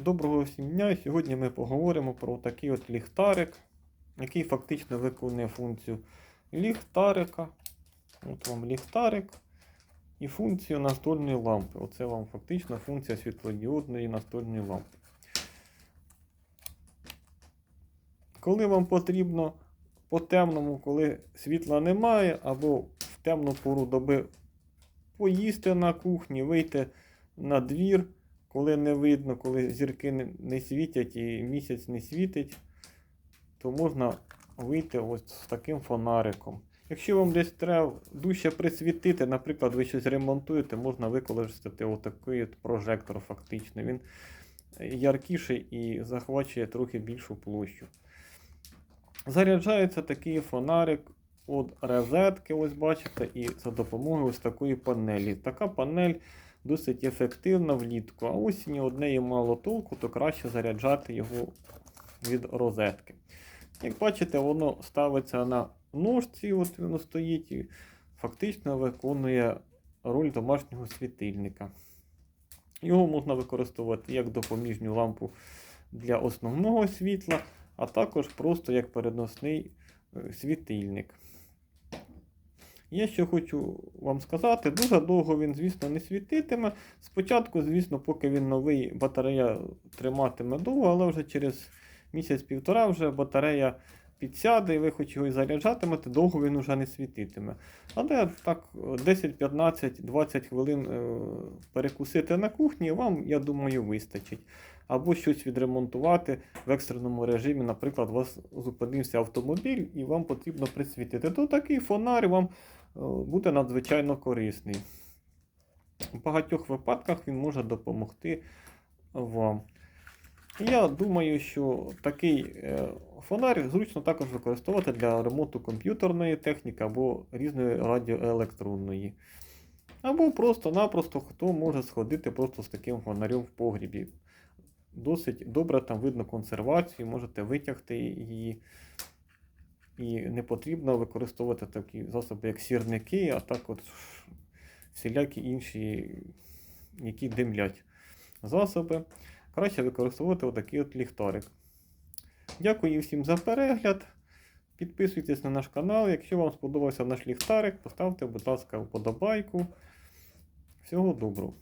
Доброго всім дня. Сьогодні ми поговоримо про такий от ліхтарик, який фактично виконує функцію ліхтарика. От вам ліхтарик і функцію настольної лампи. Оце вам фактично функція світлодіодної настольної лампи. Коли вам потрібно по темному, коли світла немає, або в темну пору доби поїсти на кухні, вийти на двір, коли не видно, коли зірки не, світять і місяць не світить, то можна вийти ось з таким фонариком. Якщо вам десь треба дужче присвітити, наприклад, ви щось ремонтуєте, можна використати отакий от прожектор фактично. Він яркіший і захвачує трохи більшу площу. Заряджається такий фонарик від розетки, ось бачите, і за допомогою ось такої панелі. Така панель досить ефективна влітку, а осінню од неї мало толку, то краще заряджати його від розетки. Як бачите, воно ставиться на ножці, от воно стоїть і фактично виконує роль домашнього світильника. Його можна використовувати як допоміжню лампу для основного світла, а також просто як переносний е, світильник. Я ще хочу вам сказати, дуже довго він, звісно, не світитиме. Спочатку, звісно, поки він новий, батарея триматиме довго, але вже через місяць-півтора вже батарея підсяде, і ви хоч його і заряджатимете, довго він вже не світитиме. Але так 10, 15, 20 хвилин е, перекусити на кухні, вам, я думаю, вистачить. Або щось відремонтувати в екстреному режимі. Наприклад, у вас зупинився автомобіль і вам потрібно присвітити. То такий фонар вам буде надзвичайно корисний. У багатьох випадках він може допомогти вам. Я думаю, що такий е, фонар зручно також використовувати для ремонту комп'ютерної техніки або різної радіоелектронної. Або просто-напросто хто може сходити просто з таким фонарем в погрібі. Досить добре там видно консервацію, можете витягти її. І не потрібно використовувати такі засоби, як сірники, а так от всілякі інші, які димлять засоби. Краще використовувати отакий от ліхтарик. Дякую всім за перегляд. Підписуйтесь на наш канал. Якщо вам сподобався наш ліхтарик, поставте, будь ласка, вподобайку. Всього доброго.